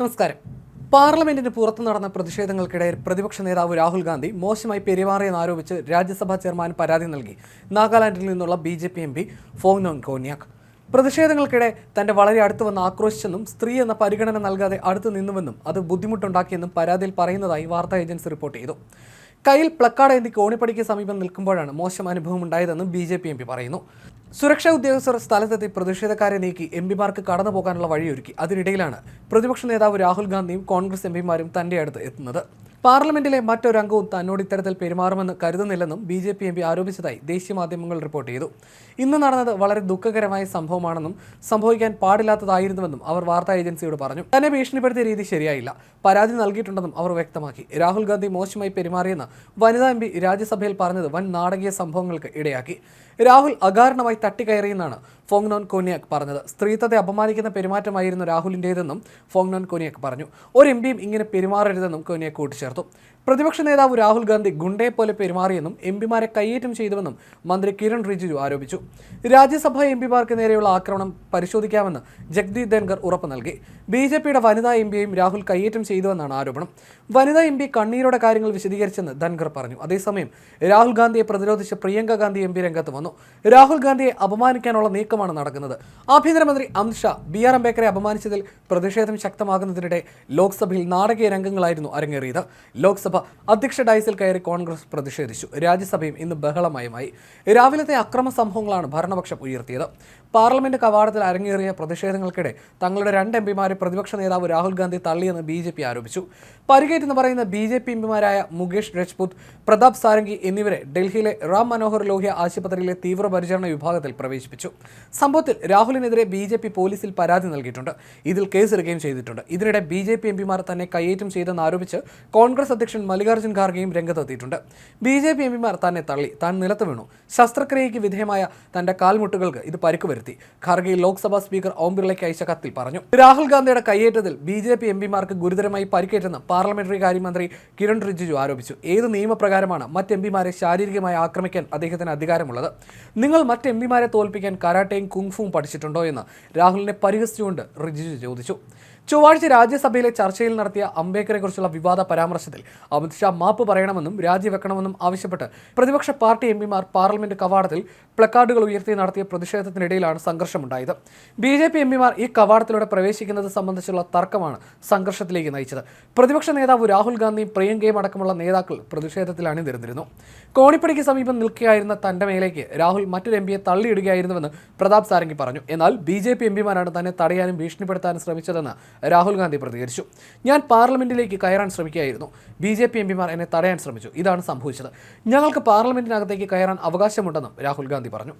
നമസ്കാരം. പാർലമെന്റിന് പുറത്തു നടന്ന പ്രതിഷേധങ്ങൾക്കിടെ പ്രതിപക്ഷ നേതാവ് രാഹുൽ ഗാന്ധി മോശമായി പെരുമാറിയെന്ന് ആരോപിച്ച് രാജ്യസഭാ ചെയർമാൻ പരാതി നൽകി. നാഗാലാൻഡിൽ നിന്നുള്ള B J P M P Phangnon Konyak. പ്രതിഷേധങ്ങൾക്കിടെ തന്റെ വളരെ അടുത്ത് വന്ന് ആക്രോശിച്ചെന്നും സ്ത്രീ എന്ന പരിഗണന നൽകാതെ അടുത്ത് നിന്നുവെന്നും അത് ബുദ്ധിമുട്ടുണ്ടാക്കിയെന്നും പരാതിയിൽ പറയുന്നതായി വാർത്താ ഏജൻസി റിപ്പോർട്ട് ചെയ്തു. കയ്യിൽ പ്ലക്കാർഡ് എന്തി കോണിപ്പടിക്ക് സമീപം നിൽക്കുമ്പോഴാണ് മോശം അനുഭവം ഉണ്ടായതെന്ന് B J P M P പറയുന്നു. സുരക്ഷാ ഉദ്യോഗസ്ഥർ സ്ഥലത്തെത്തി പ്രതിഷേധക്കാരെ നീക്കി എം പിമാർക്ക് കടന്നു പോകാനുള്ള വഴിയൊരുക്കി. അതിനിടയിലാണ് പ്രതിപക്ഷ നേതാവ് രാഹുൽ ഗാന്ധിയും കോൺഗ്രസ് എം പിമാരും തന്റെ അടുത്ത് എത്തുന്നത്. പാർലമെന്റിലെ മറ്റൊരംഗവും തന്നോട് ഇത്തരത്തിൽ പെരുമാറുമെന്ന് കരുതുന്നില്ലെന്നും B J P M P ആരോപിച്ചതായി ദേശീയ മാധ്യമങ്ങൾ റിപ്പോർട്ട് ചെയ്തു. ഇന്ന് നടന്നത് വളരെ ദുഃഖകരമായ സംഭവമാണെന്നും സംഭവിക്കാൻ പാടില്ലാത്തതായിരുന്നുവെന്നും അവർ വാർത്താ ഏജൻസിയോട് പറഞ്ഞു. തന്നെ ഭീഷണിപ്പെടുത്തിയ രീതി ശരിയായില്ല. പരാതി നൽകിയിട്ടുണ്ടെന്നും അവർ വ്യക്തമാക്കി. രാഹുൽ ഗാന്ധി മോശമായി പെരുമാറിയെന്ന് വനിതാ എം രാജ്യസഭയിൽ പറഞ്ഞത് വൻ നാടകീയ സംഭവങ്ങൾക്ക് ഇടയാക്കി. രാഹുൽ അകാരണമായി തട്ടിക്കയറിയെന്നാണ് ഫോങ്നോൻ കൊനിയാക് പറഞ്ഞത്. സ്ത്രീത്വത്തെ അപമാനിക്കുന്ന പെരുമാറ്റമായിരുന്നു രാഹുലിന്റേതെന്നും ഫോങ്നോൻ കൊനിയാക് പറഞ്ഞു. ഒരു എം പിയും ഇങ്ങനെ പെരുമാറരുതെന്നും കൊനിയാക് കൂട്ടിച്ചേർത്തു. പ്രതിപക്ഷ നേതാവ് രാഹുൽ ഗാന്ധി ഗുണ്ടയെ പോലെ പെരുമാറിയെന്നും എം പിമാരെ കയ്യേറ്റം ചെയ്തുവെന്നും മന്ത്രി കിരൺ റിജിജു ആരോപിച്ചു. രാജ്യസഭാ എം പിമാർക്ക് നേരെയുള്ള ആക്രമണം പരിശോധിക്കാമെന്ന് ജഗ്ദീപ് ധൻഖർ ഉറപ്പ് നൽകി. ബി ജെ പിയുടെ വനിതാ എം പിയെയും രാഹുൽ കയ്യേറ്റം ചെയ്തുവെന്നാണ് ആരോപണം. വനിതാ എം പി കണ്ണീരോടെ കാര്യങ്ങൾ വിശദീകരിച്ചെന്ന് ധൻഖർ പറഞ്ഞു. അതേസമയം രാഹുൽ ഗാന്ധിയെ പ്രതിരോധിച്ച് പ്രിയങ്ക ഗാന്ധി എം പി രംഗത്ത് വന്നു. രാഹുൽ ഗാന്ധിയെ അപമാനിക്കാനുള്ള നീക്കമാണ് നടക്കുന്നത്. ആഭ്യന്തരമന്ത്രി അമിത്ഷാ ബി ആർ അംബേദ്കറെ അപമാനിച്ചതിൽ പ്രതിഷേധം ശക്തമാകുന്നതിനിടെ ലോക്സഭയിൽ നാടകീയ രംഗങ്ങളായിരുന്നു അരങ്ങേറിയത്. ലോക്സഭ അധ്യക്ഷ ഡയസിൽ കയറി കോൺഗ്രസ് പ്രതിഷേധിച്ചു. രാജ്യസഭയും ഇന്ന് ബഹളമയമായി. രാവിലത്തെ അക്രമ സംഭവങ്ങളാണ് ഭരണപക്ഷം ഉയർത്തിയത്. പാർലമെന്റ് കവാടത്തിൽ അരങ്ങേറിയ പ്രതിഷേധങ്ങൾക്കിടെ തങ്ങളുടെ രണ്ട് എം പിമാരെ പ്രതിപക്ഷ നേതാവ് രാഹുൽ ഗാന്ധി തള്ളിയെന്ന് ബി ജെ പി ആരോപിച്ചു. പരിക്കേറ്റെന്ന് പറയുന്ന ബി ജെ പി എംപിമാരായ മുകേഷ് രജ്പുത് പ്രതാപ് സാരംഗി എന്നിവരെ ഡൽഹിയിലെ റാം മനോഹർ ലോഹ്യ ആശുപത്രിയിലെ തീവ്രപരിചരണ വിഭാഗത്തിൽ പ്രവേശിപ്പിച്ചു. സംഭവത്തിൽ രാഹുലിനെതിരെ ബി ജെ പി പോലീസിൽ പരാതി നൽകിയിട്ടുണ്ട്. ഇതിൽ കേസെടുക്കുകയും ചെയ്തിട്ടുണ്ട്. ഇതിനിടെ ബി ജെ പി എംപിമാർ തന്നെ കയ്യേറ്റം ചെയ്തെന്ന് ആരോപിച്ച് കോൺഗ്രസ് അധ്യക്ഷൻ മല്ലികാർജുൻ ഖാർഗെയും രംഗത്തെത്തിയിട്ടുണ്ട്. ബി ജെ പി എംപിമാർ തന്നെ തള്ളി. താൻ നിലത്ത് വീണു. ശസ്ത്രക്രിയയ്ക്ക് വിധേയമായ തന്റെ കാൽമുട്ടുകൾക്ക് ഇത് പരിക്ക് വരുത്തി ഖാർഗെ ലോക്സഭാ സ്പീക്കർ ഓം ബിർളയ്ക്ക് അയച്ച കത്തിൽ പറഞ്ഞു. രാഹുൽ ഗാന്ധിയുടെ കയ്യേറ്റത്തിൽ ബി ജെ പി എം പിമാർക്ക് ഗുരുതരമായി പരിക്കേറ്റെന്ന് പാർലമെന്ററി കാര്യമന്ത്രി കിരൺ റിജിജു ആരോപിച്ചു. ഏത് നിയമപ്രകാരമാണ് മറ്റ് എം പിമാരെ ശാരീരികമായി ആക്രമിക്കാൻ അദ്ദേഹത്തിന് അധികാരമുള്ളത്? നിങ്ങൾ മറ്റ് എം പിമാരെ തോൽപ്പിക്കാൻ കരാട്ടയും കുങ്ഫുവും പഠിച്ചിട്ടുണ്ടോ എന്ന് രാഹുലിനെ പരിഹസിച്ചുകൊണ്ട് റിജിജു ചോദിച്ചു. ചൊവ്വാഴ്ച രാജ്യസഭയിലെ ചർച്ചയിൽ നടത്തിയ അംബേദ്കറെ കുറിച്ചുള്ള വിവാദ പരാമർശത്തിൽ അമിത്ഷാ മാപ്പ് പറയണമെന്നും രാജിവെക്കണമെന്നും ആവശ്യപ്പെട്ട് പ്രതിപക്ഷ പാർട്ടി എം പിമാർ പാർലമെന്റ് കവാടത്തിൽ പ്ലക്കാർഡുകൾ ഉയർത്തി നടത്തിയ പ്രതിഷേധത്തിനിടയിലാണ് സംഘർഷമുണ്ടായത്. ബി ജെ പി എംപിമാർ ഈ കവാടത്തിലൂടെ പ്രവേശിക്കുന്നത് സംബന്ധിച്ചുള്ള തർക്കമാണ് സംഘർഷത്തിലേക്ക് നയിച്ചത്. പ്രതിപക്ഷ നേതാവ് രാഹുൽ ഗാന്ധിയും പ്രിയങ്കയും അടക്കമുള്ള നേതാക്കൾ പ്രതിഷേധത്തിൽ അണിനിരുന്നിരുന്നു കോണിപ്പടിക്ക് സമീപം നിൽക്കുകയായിരുന്ന തന്റെ മേലേക്ക് രാഹുൽ മറ്റൊരു എം പിയെ തള്ളിയിടുകയായിരുന്നുവെന്ന് പ്രതാപ് സാരംഗി പറഞ്ഞു. എന്നാൽ ബി ജെ പി എംപിമാരാണ് തന്നെ തടയാനും ഭീഷണിപ്പെടുത്താനും ശ്രമിച്ചതെന്ന് രാഹുൽ ഗാന്ധി പ്രതികരിച്ചു. ഞാൻ പാർലമെന്റിലേക്ക് കയറാൻ ശ്രമിക്കുകയായിരുന്നു. ബി ജെ പി എംപിമാർ എന്നെ തടയാൻ ശ്രമിച്ചു. ഇതാണ് സംഭവിച്ചത്. ഞങ്ങൾക്ക് പാർലമെന്റിനകത്തേക്ക് കയറാൻ അവകാശമുണ്ടെന്നും രാഹുൽ ഗാന്ധി പറഞ്ഞു.